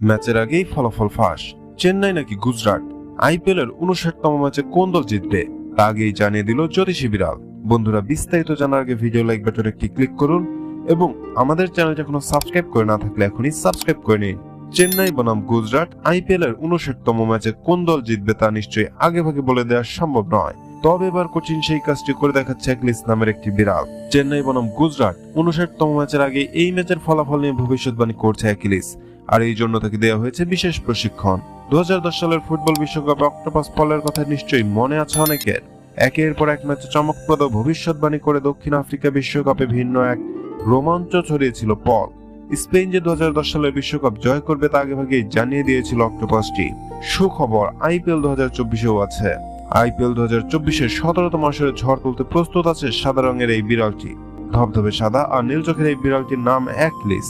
ম্যাচের আগেই ফলাফল ফাঁস। চেন্নাই নাকি গুজরাট? আইপিএল এর উনষাটতম ম্যাচে কোন দল জিতবে? তা আগেই জানিয়ে দিল জ্যোতিষী বিড়াল। বন্ধুরা, বিস্তারিত জানার আগে ভিডিও লাইক বাটনে একটি ক্লিক করুন এবং আমাদের চ্যানেলটি এখনও সাবস্ক্রাইব করে না থাকলে এখনই সাবস্ক্রাইব করে নিন। চেন্নাই বনাম গুজরাট আইপিএল এর উনষাটতম ম্যাচে কোন দল জিতবে তা নিশ্চয়ই আগে ভাগে বলে দেওয়া সম্ভব নয়। তবে এবার কঠিন সেই কাজটি করে দেখাচ্ছে একলিস নামের একটি বিড়াল। চেন্নাই বনাম গুজরাট উনষাটতম ম্যাচের আগে এই ম্যাচের ফলাফল নিয়ে ভবিষ্যৎবাণী করছে অ্যাকিলিস। আর এই জন্য তাকে দেওয়া হয়েছে বিশেষ প্রশিক্ষণ। দু হাজার দশ সালের ফুটবল বিশ্বকাপে অক্টোপাস পলের কথা নিশ্চয়ই মনে আছে অনেকের। একের পর এক ম্যাচে চমকপ্রদ ভবিষ্যৎবাণী করে দক্ষিণ আফ্রিকা বিশ্বকাপে ভিন্ন এক রোমাঞ্চ ছড়িয়েছিল পল। স্পেন যে দু সালের বিশ্বকাপ জয় করবে তা আগে ভাগেই জানিয়ে দিয়েছিল অক্টোপাসটি সুখবর, আইপিএল দু হাজার চব্বিশেও আছে। আইপিএল দু হাজার চব্বিশের সতেরোতম আসরে ঝড় তুলতে প্রস্তুত আছে সাদা রঙের এই বিড়ালটি। ধবধবে সাদা আর নীল চোখের এই বিড়ালটির নাম অ্যাকলিস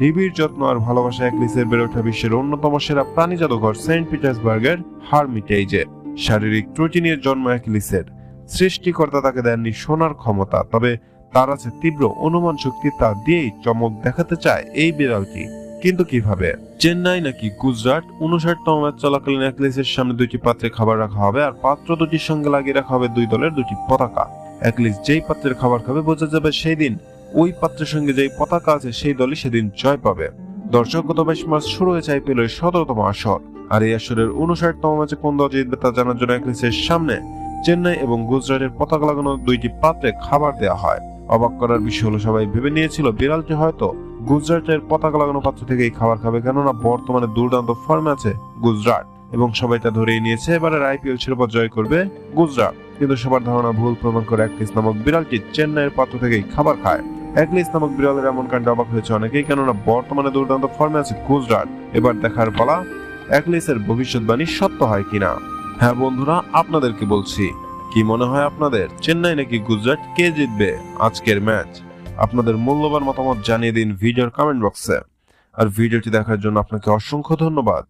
নিবিড় যত্ন আর ভালোবাসা অ্যাকলিসের বেড়ে ওঠা বিশ্বের অন্যতম সেরা প্রাণী জাদুঘর সেন্ট পিটার্সবার্গের হারমিটেজে শারীরিক ত্রুটি নিয়ে জন্ম অ্যাকলিসের সৃষ্টিকর্তা তাকে দেননি শোনার ক্ষমতা, তবে তার আছে তীব্র অনুমান শক্তি তা দিয়েই চমক দেখাতে চায় এই বিড়ালটি। কিন্তু কীভাবে? চেন্নাই নাকি গুজরাট? উনষাটতম ম্যাচ চলাকালীন অ্যাকলিসের সামনে দুইটি পাত্রে খাবার রাখা হবে আর পাত্র দুটির সঙ্গে লাগিয়ে রাখা হবে দুই দলের দুটি পতাকা। অ্যাকলিস যেই পাত্রের খাবার খাবে, বোঝা যাবে সেই দিন ওই পাত্রের সঙ্গে যেই পতাকা আছে, সেই দলই সেদিন জয় পাবে। দর্শক, গত বাইশ মার্চ শুরু হয়েছে এর সতেরোতম আসর। আর এই আসরের উনষাটতম ম্যাচে কোন দল জিতবে তা জানার জন্য অ্যাকলিসের সামনে। চেন্নাই এবং গুজরাটের পতাকা লাগানো দুইটি পাত্রে খাবার দেওয়া হয়। অবাক করার বিষয় হলো, সবাই ভেবে নিয়েছিল, বিড়ালটি হয়তো গুজরাটের পতাকা লাগানো পাত্র থেকে এই খাবার খাবে, কেননা বর্তমানে দুর্দান্ত ফর্মে আছে গুজরাট। এবং সবাই তা ধরেই নিয়েছে, এবারের আইপিএল শিরোপা জয় করবে গুজরাট। কিন্তু সবার ধারণা ভুল প্রমাণ করে একলিস নামক বিড়ালটি চেন্নাইয়ের পাত্র থেকেই খাবার খায়। একলিস নামক বিড়ালের এমন কাণ্ডে অবাক হয়েছে অনেকেই, কেননা বর্তমানে দুর্দান্ত ফর্মে আছে গুজরাট। এবার দেখার পালা একলিসের ভবিষ্যৎবাণী সত্য হয় কিনা? হ্যাঁ বন্ধুরা, আপনাদেরকে বলছি, কি মনে হয় আপনাদের? চেন্নাই নাকি গুজরাট, কে জিতবে আজকের ম্যাচ আপনাদের মূল্যবান মতামত জানিয়ে দিন ভিডিওর কমেন্ট বক্সে আর ভিডিওটি দেখার জন্য আপনাকে অসংখ্য ধন্যবাদ।